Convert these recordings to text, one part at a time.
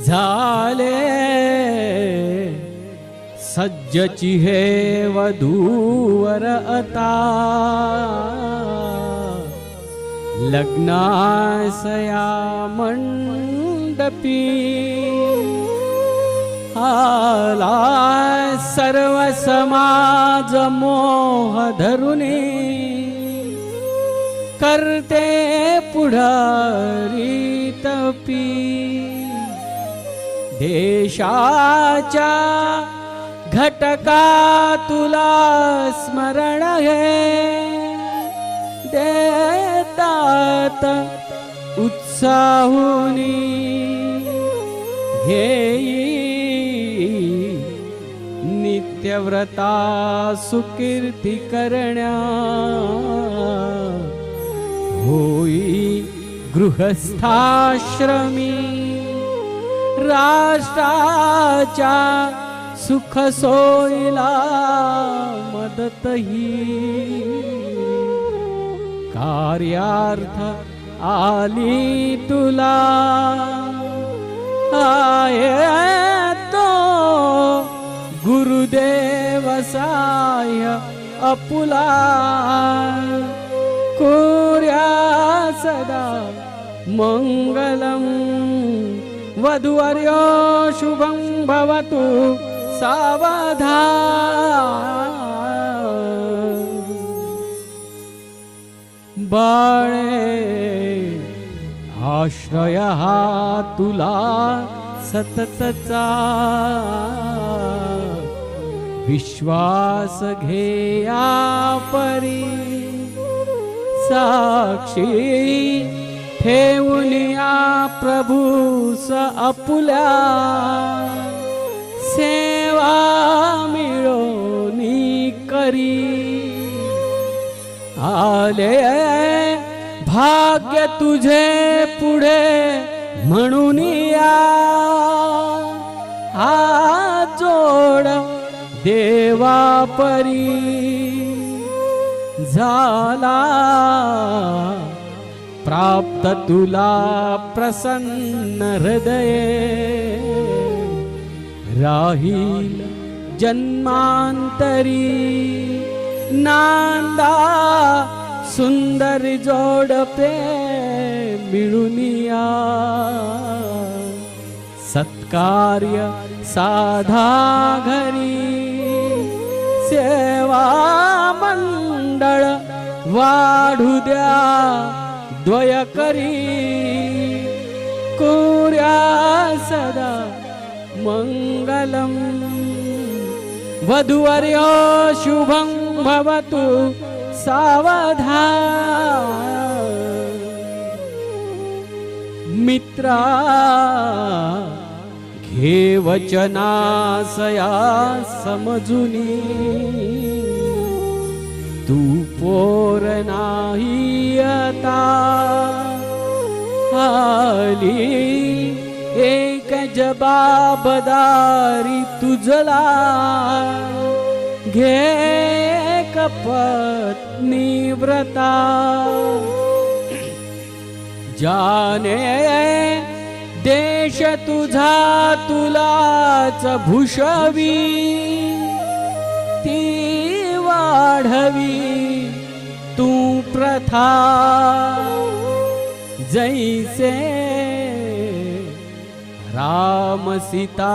झाले सज्जची हे वधूवर आता. लग्नासया मंडपी आला सर्व समाज मोह धरुनी करते पुढारी तपी देशाच्या घटका तुला स्मरण हे. देतात उत्साहुनी हे नित्यव्रता सुकीर्ती करण्या. होई गृहस्थाश्रमी राष्ट्राच्या सुख सोयीला मदतही कार्यार्थ आली तुला. आहे तो गुरुदेव साय अपुला. कोर्या सदा मंगलम. वधुवर्यो शुभं भवतु सावधा। बाळे आश्रय हा तुला सततचा। विश्वास घेया परी। साक्षी ठेवूनिया प्रभूस अपुल्या सेवा मिळोनी करी. आले भाग्य तुझे पुढे म्हणून या. हा जोड देवा परी झाला. प्राप्त तुला प्रसन्न हृदय। राहील जन्मांतरी नांदा सुंदर जोडपे मिळुनिया। सत्कार्य साधा घरी। सेवा मंडळ वाढू द्या। द्वय करी कुर्या सदा मंगलम। वधुवर्यो शुभं भवतु सावधा मित्रा घे वचनासया समजुनी। तू पोर नाही आता. आली एक जबाबदारी तुझला. घे कपत्नी व्रता. जाने देश तुझा तुलाच भूषवी. कथा। जैसे राम सीता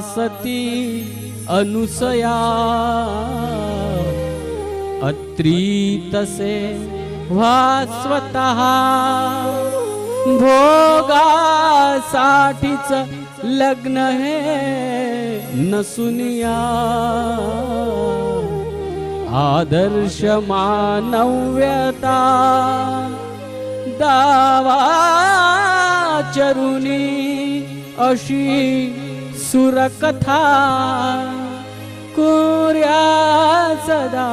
सती अनुसया। अत्री तसे वा स्वतः भोगासाठीच लग्न हे नसुनिया आदर्श मानव्यता दावा चरुणी अशी सुरकथा कुर्या सदा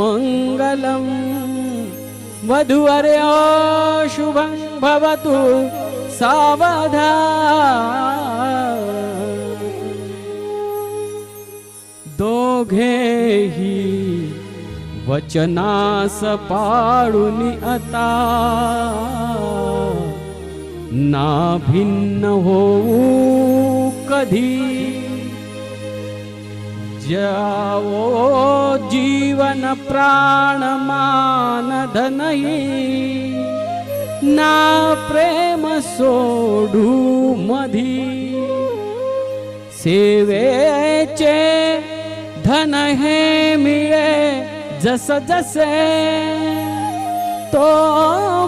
मंगलम. वधुवर्य शुभं भवतु सावधान. दोघेही वचनास पाडून आता ना भिन्न होऊ कधी जावो जीवन प्राण मान धनही ना प्रेम सोडू मधी सेवेचे धन हे मिळे जस जसे तो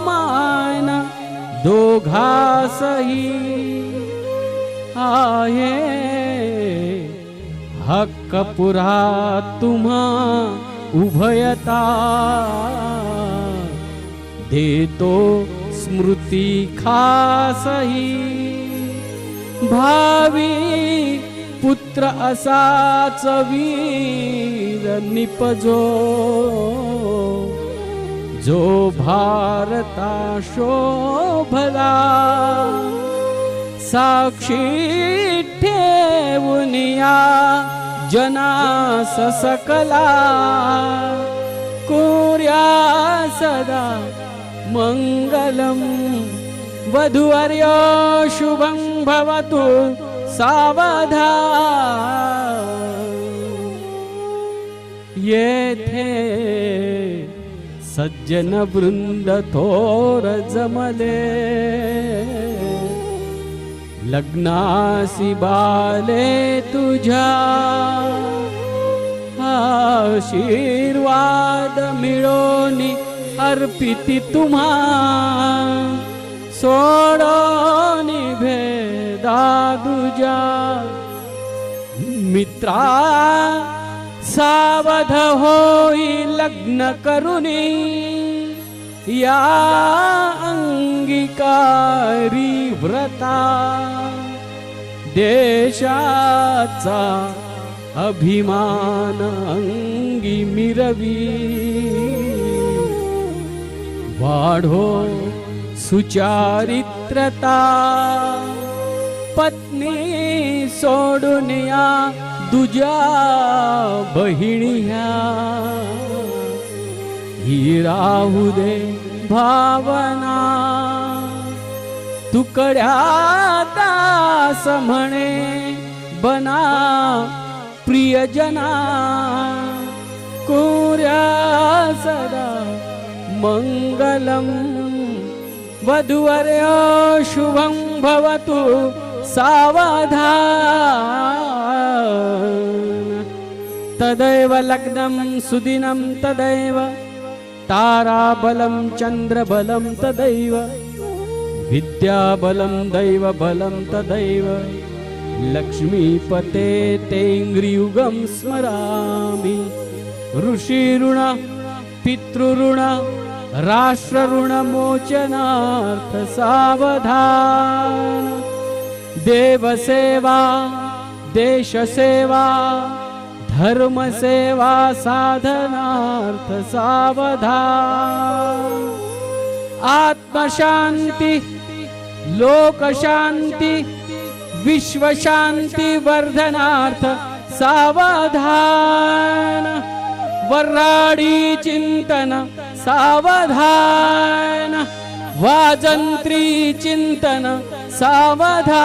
मान दोघासही आहे. हक्क पुरा तुम्हा उभयता देतो स्मृती खासही. भावी पुत्र असाच वीर निपजो. जो भारता शोभला साक्षी ठेवनिया जनास सकला. कुर्या सदा मङ्गलम् वधुवर्य शुभं भवतु. सावधा येथे सज्जन वृंद थोर जमले। लग्नासी बाले तुझ्या आशीर्वाद मिळोनी अर्पिती तुम्हा। सोडोनी भे दुजा मित्रा सावध होई लग्न करुणी या अंगिकारी व्रता देशाचा अभिमान अंगी मिरवी. वाढो सुचारित्रता पत्नी सोडून या दुजा बहिणी ही राहू दे भावना. तुकड्या दास म्हणे बना प्रियजना. कुऱ्या सदा मङ्गलम् वधुवर्य शुभं भवतु. सावधान। तदैव लग्नं सुदिनं तदैव ताराबलं चन्द्रबलं तदैव विद्याबलं दैवबलं तदैव लक्ष्मीपते तेङ्ग्रियुगं स्मरामि। ऋषिऋण पितृऋण राष्ट्रऋणमोचनार्थ सावधान। देवसेवा देशसेवा धर्मसेवा साधनार्थ सावधा आत्मशांती लोकशांती विश्वशांती वर्धनार्थ सावधान। वर्राडी चिंतन सावधान। वाजंत्री चिंतन सावधान.